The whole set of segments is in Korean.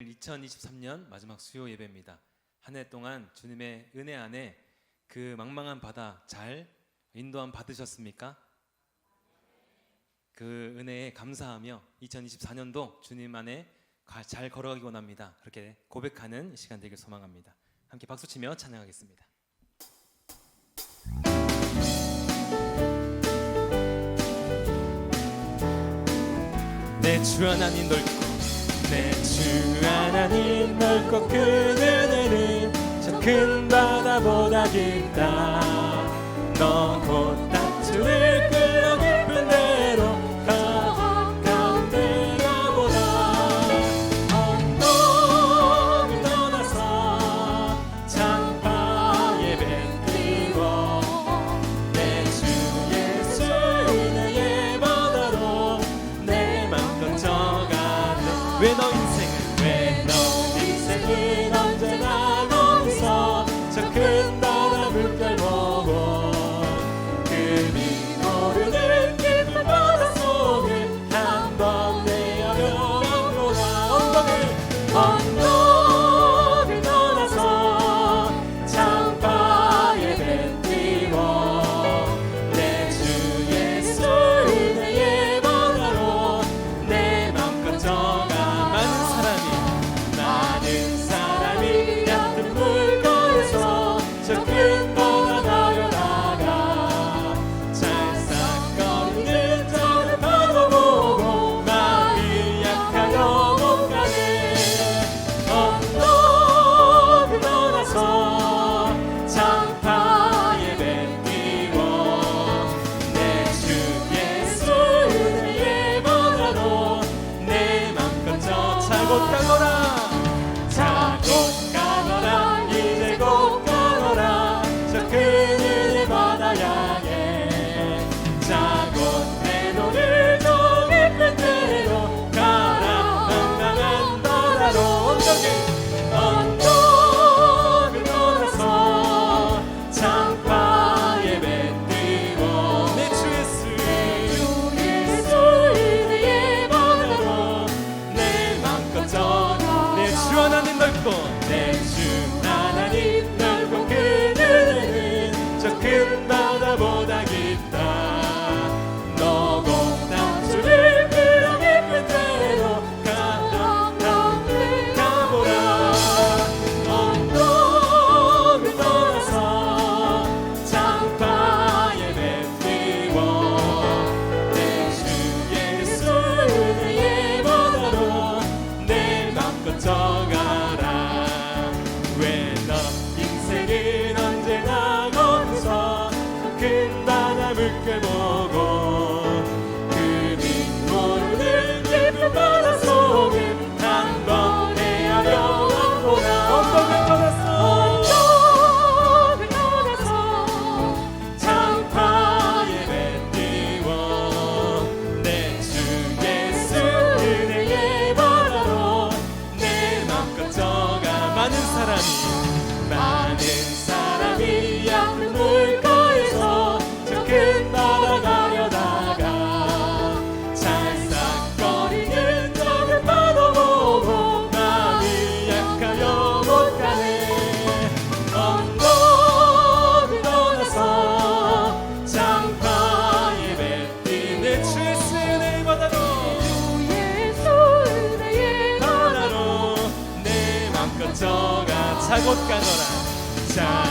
2023년 마지막 수요 예배입니다. 한 해 동안 주님의 은혜 안에 그 망망한 바다 잘 인도함 받으셨습니까? 그 은혜에 감사하며 2024년도 주님 안에 잘 걸어가기 원합니다. 그렇게 고백하는 시간 되길 소망합니다. 함께 박수치며 찬양하겠습니다. 내 주 하나님 넓고 내주 하나님 넓고 큰 은혜는 저 큰 바다보다 깊다. 너곧 단추를 time. 사곳 가노라.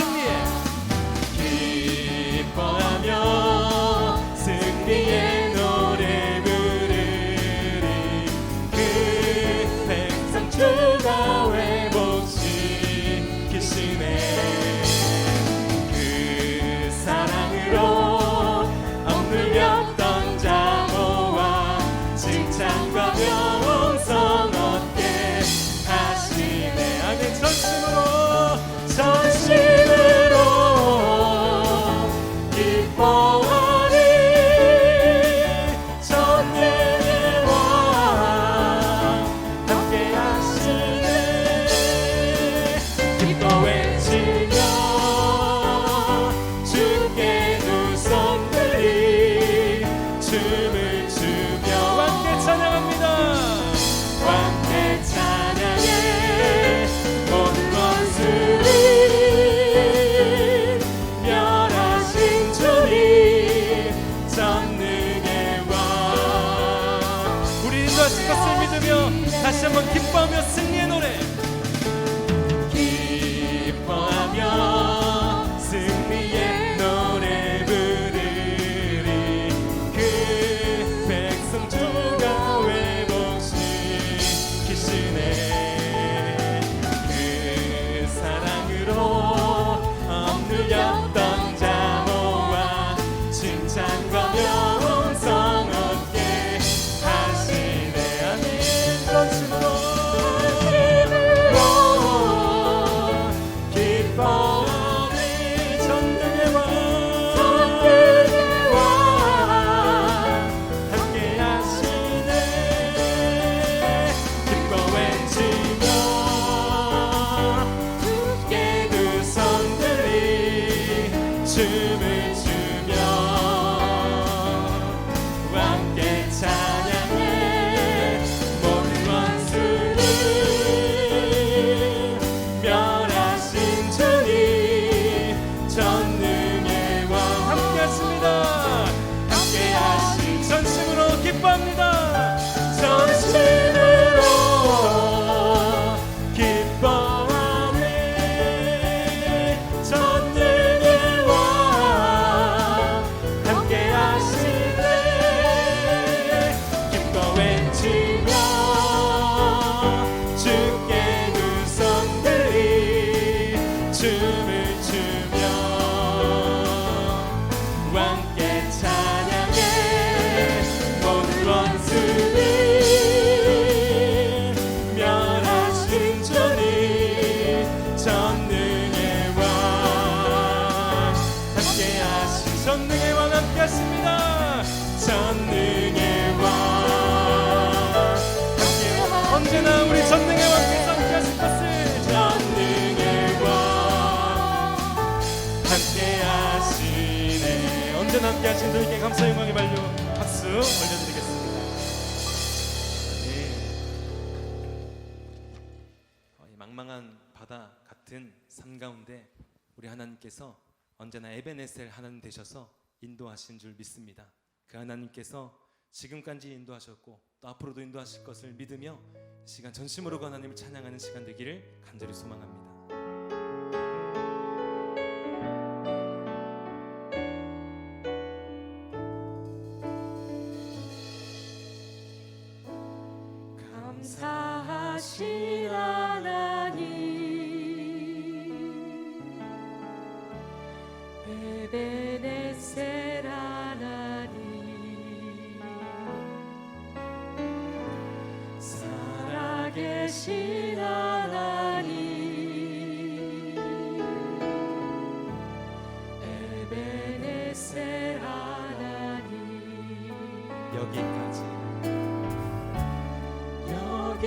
Sim. meu Senhor. 주신 저에게 감사의 영광의 발려 박수 올려드리겠습니다. 네. 어, 망망한 바다 같은 삶 가운데 우리 하나님께서 언제나 에베네셀 하나님 되셔서 인도하신 줄 믿습니다. 그 하나님께서 지금까지 인도하셨고 또 앞으로도 인도하실 것을 믿으며 시간 전심으로 그 하나님을 찬양하는 시간 되기를 간절히 소망합니다.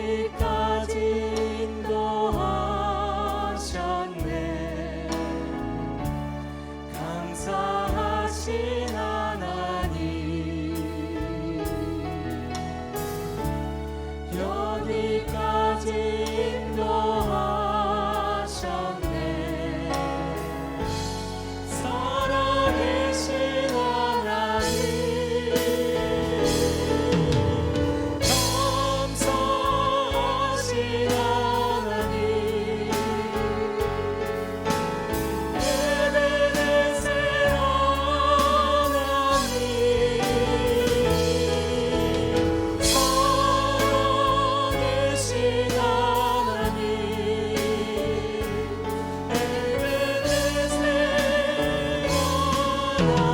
America. Oh.